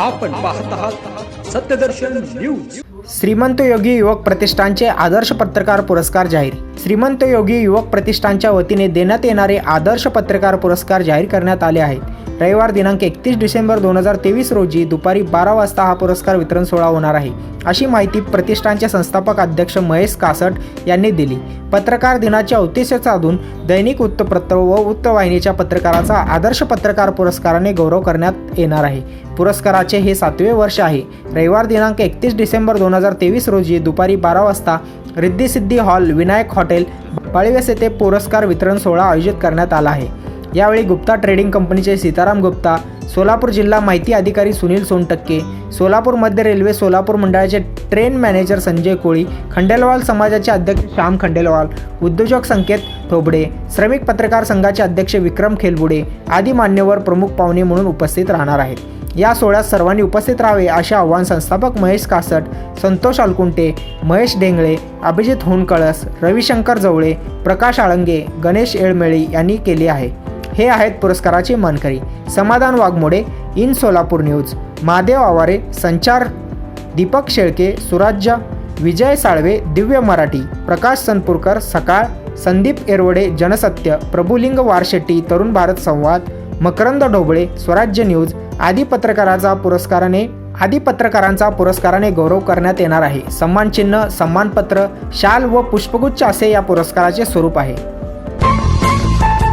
आपण पाहत आहात सत्यदर्शन न्यूज. श्रीमंत योगी युवक प्रतिष्ठानचे आदर्श पत्रकार पुरस्कार जाहीर. श्रीमंत योगी युवक प्रतिष्ठानच्या वतीने देण्यात येणारे आदर्श पत्रकार पुरस्कार जाहीर करण्यात आले आहेत. रविवार दिनांक एकतीस डिसेंबर दोन हजार तेवीस रोजी दुपारी बारा वाजता हा पुरस्कार वितरण सोहळा होणार आहे. अशी माहिती प्रतिष्ठानचे संस्थापक अध्यक्ष महेश कासट यांनी दिली. पत्रकार दिनाचे औतिष्य साधून दैनिक वृत्तपत्र व वृत्तवाहिनीच्या पत्रकाराचा आदर्श पत्रकार पुरस्काराने गौरव करण्यात येणार आहे. पुरस्काराचे हे सातवे वर्ष आहे. रविवार दिनांक एकतीस डिसेंबर दोन दोन हजार तेवीस रोजी दुपारी बारा वाजता रिद्धी सिद्धी हॉल विनायक हॉटेल पाळीवेस येथे पुरस्कार वितरण सोहळा आयोजित करण्यात आला आहे. यावेळी गुप्ता ट्रेडिंग कंपनीचे सीताराम गुप्ता सोलापूर जिल्हा माहिती अधिकारी सुनील सोनटक्के सोलापूर मध्य रेल्वे सोलापूर मंडळाचे ट्रेन मॅनेजर संजय कोळी खंडेलवाल समाजाचे अध्यक्ष श्याम खंडेलवाल उद्योजक संकेत थोबडे श्रमिक पत्रकार संघाचे अध्यक्ष विक्रम खेलबुडे आदी मान्यवर प्रमुख पाहुणे म्हणून उपस्थित राहणार आहेत. या सोहळ्यात सर्वांनी उपस्थित राहावे असे आवाहन संस्थापक महेश कासट संतोष अलकुंटे महेश डेंगळे अभिजित होनकळस रविशंकर जवळे प्रकाश आळंगे गणेश येळमेळी यांनी केले आहे. हे आहेत पुरस्काराचे मानकरी. Samadhan Waghmode in Solapur news. Mahadev Aware संचार दीपक शेळके सुराज्य विजय साळवे दिव्य मराठी प्रकाश सनपूरकर सकाळ संदीप एरवडे जनसत्य प्रभुलिंग वारशेट्टी तरुण भारत संवाद मकरंद ढोबळे स्वराज्य न्यूज आदी पत्रकाराचा पुरस्काराने आदी पत्रकारांचा पुरस्काराने गौरव करण्यात येणार आहे. सन्मानचिन्ह सन्मानपत्र शाल व पुष्पगुच्छ असे या पुरस्काराचे स्वरूप आहे.